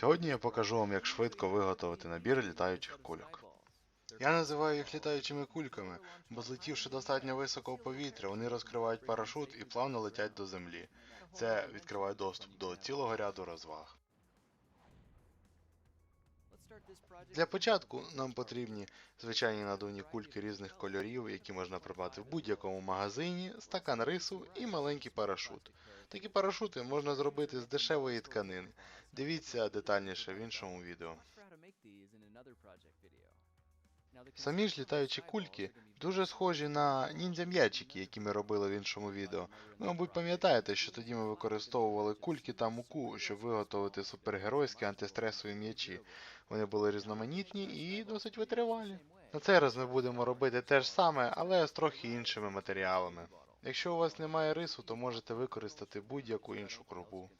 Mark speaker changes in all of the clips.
Speaker 1: Сьогодні я покажу вам, як швидко виготовити набір літаючих кульок. Я називаю їх літаючими кульками, бо злетівши достатньо високо в повітря, вони розкривають парашут і плавно летять до землі. Це відкриває доступ до цілого ряду розваг. Для початку нам потрібні звичайні надувні кульки різних кольорів, які можна придбати в будь-якому магазині, стакан рису і маленький парашут. Такі парашути можна зробити з дешевої тканини. Дивіться детальніше в іншому відео. Самі ж літаючі кульки дуже схожі на ніндзя-м'ячики, які ми робили в іншому відео. Ви, мабуть, пам'ятаєте, що тоді ми використовували кульки та муку, щоб виготовити супергеройські антистресові м'ячі. Вони були різноманітні і досить витривалі. На цей раз ми будемо робити те ж саме, але з трохи іншими матеріалами. Якщо у вас немає рису, то можете використати будь-яку іншу крупу.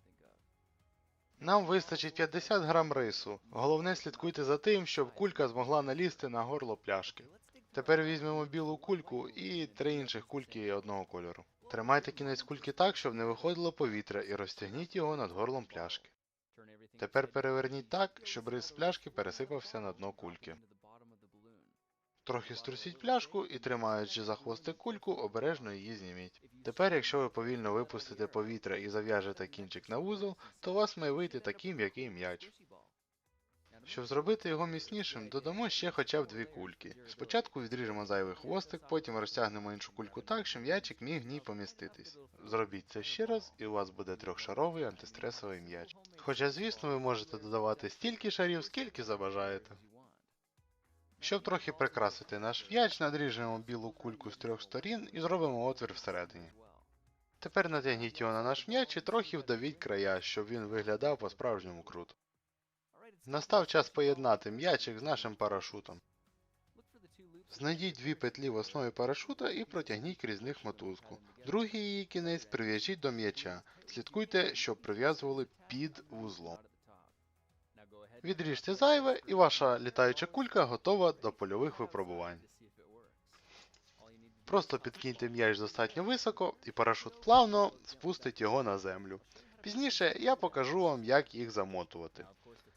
Speaker 1: Нам вистачить 50 грам рису. Головне слідкуйте за тим, щоб кулька змогла налізти на горло пляшки. Тепер візьмемо білу кульку і три інших кульки одного кольору. Тримайте кінець кульки так, щоб не виходило повітря, і розтягніть його над горлом пляшки. Тепер переверніть так, щоб рис з пляшки пересипався на дно кульки. Трохи струсіть пляшку і, тримаючи за хвостик кульку, обережно її зніміть. Тепер, якщо ви повільно випустите повітря і зав'яжете кінчик на вузол, то у вас має вийти такий м'який м'яч. Щоб зробити його міцнішим, додамо ще хоча б дві кульки. Спочатку відріжемо зайвий хвостик, потім розтягнемо іншу кульку так, щоб м'ячик міг в ній поміститись. Зробіть це ще раз, і у вас буде трьохшаровий антистресовий м'яч. Хоча, звісно, ви можете додавати стільки шарів, скільки забажаєте. Щоб трохи прикрасити наш м'яч, надріжемо білу кульку з трьох сторін і зробимо отвір всередині. Тепер натягніть його на наш м'яч і трохи вдавіть края, щоб він виглядав по-справжньому круто. Настав час поєднати м'ячик з нашим парашутом. Знайдіть дві петлі в основі парашута і протягніть крізь них мотузку. Другий її кінець прив'яжіть до м'яча. Слідкуйте, щоб прив'язували під вузлом. Відріжте зайве, і ваша літаюча кулька готова до польових випробувань. Просто підкиньте м'яч достатньо високо, і парашут плавно спустить його на землю. Пізніше я покажу вам, як їх замотувати.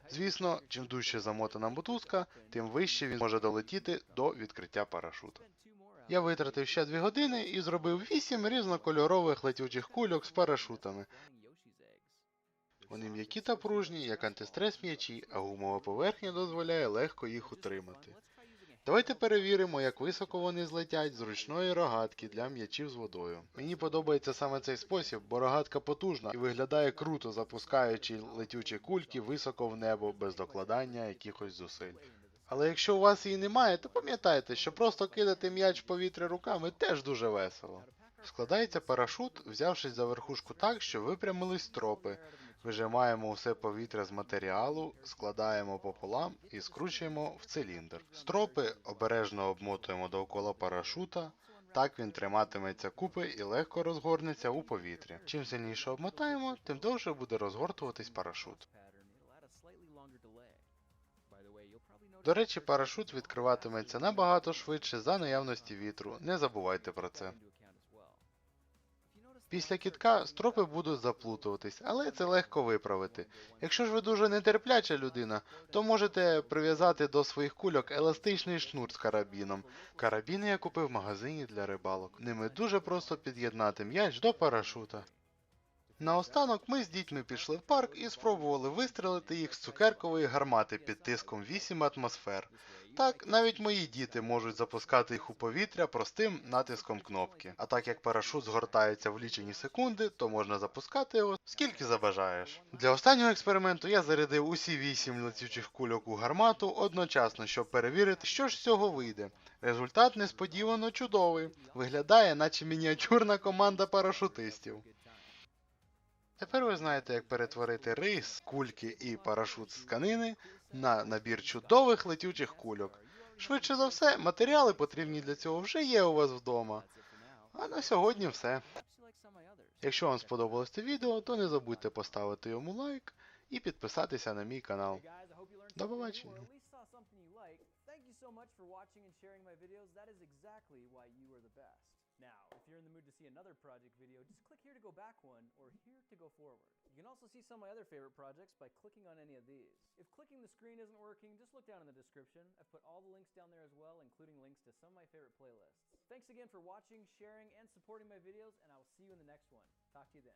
Speaker 1: Звісно, чим дужче замотана мотузка, тим вище він може долетіти до відкриття парашуту. Я витратив ще 2 години і зробив 8 різнокольорових летючих кульок з парашутами. Вони м'які та пружні, як антистрес м'ячі, а гумова поверхня дозволяє легко їх утримати. Давайте перевіримо, як високо вони злетять з ручної рогатки для м'ячів з водою. Мені подобається саме цей спосіб, бо рогатка потужна і виглядає круто, запускаючи летючі кульки високо в небо без докладання якихось зусиль. Але якщо у вас її немає, то пам'ятайте, що просто кидати м'яч в повітря руками теж дуже весело. Складається парашут, взявшись за верхушку так, що випрямились стропи. Вижимаємо усе повітря з матеріалу, складаємо пополам і скручуємо в циліндр. Стропи обережно обмотуємо довкола парашута. Так він триматиметься купи і легко розгорнеться у повітрі. Чим сильніше обмотаємо, тим довше буде розгортуватись парашут. До речі, парашут відкриватиметься набагато швидше за наявності вітру. Не забувайте про це. Після кітка стропи будуть заплутуватись, але це легко виправити. Якщо ж ви дуже нетерпляча людина, то можете прив'язати до своїх кульок еластичний шнур з карабіном. Карабіни я купив в магазині для рибалок. Ними дуже просто під'єднати м'яч до парашута. Наостанок ми з дітьми пішли в парк і спробували вистрелити їх з цукеркової гармати під тиском 8 атмосфер. Так, навіть мої діти можуть запускати їх у повітря простим натиском кнопки. А так як парашут згортається в лічені секунди, то можна запускати його скільки забажаєш. Для останнього експерименту я зарядив усі 8 летючих кульок у гармату одночасно, щоб перевірити, що ж з цього вийде. Результат несподівано чудовий. Виглядає, наче мініатюрна команда парашутистів. Тепер ви знаєте, як перетворити рис, кульки і парашут з тканини на набір чудових летючих кульок. Швидше за все, матеріали потрібні для цього вже є у вас вдома. А на сьогодні все. Якщо вам сподобалось це відео, то не забудьте поставити йому лайк і підписатися на мій канал. До побачення.
Speaker 2: Now, if you're in the mood to see another project video, just click here to go back one or here to go forward. You can also see some of my other favorite projects by clicking on any of these. If clicking the screen isn't working, just look down in the description. I've put all the links down there as well, including links to some of my favorite playlists. Thanks again for watching, sharing, and supporting my videos, and I will see you in the next one. Talk to you then.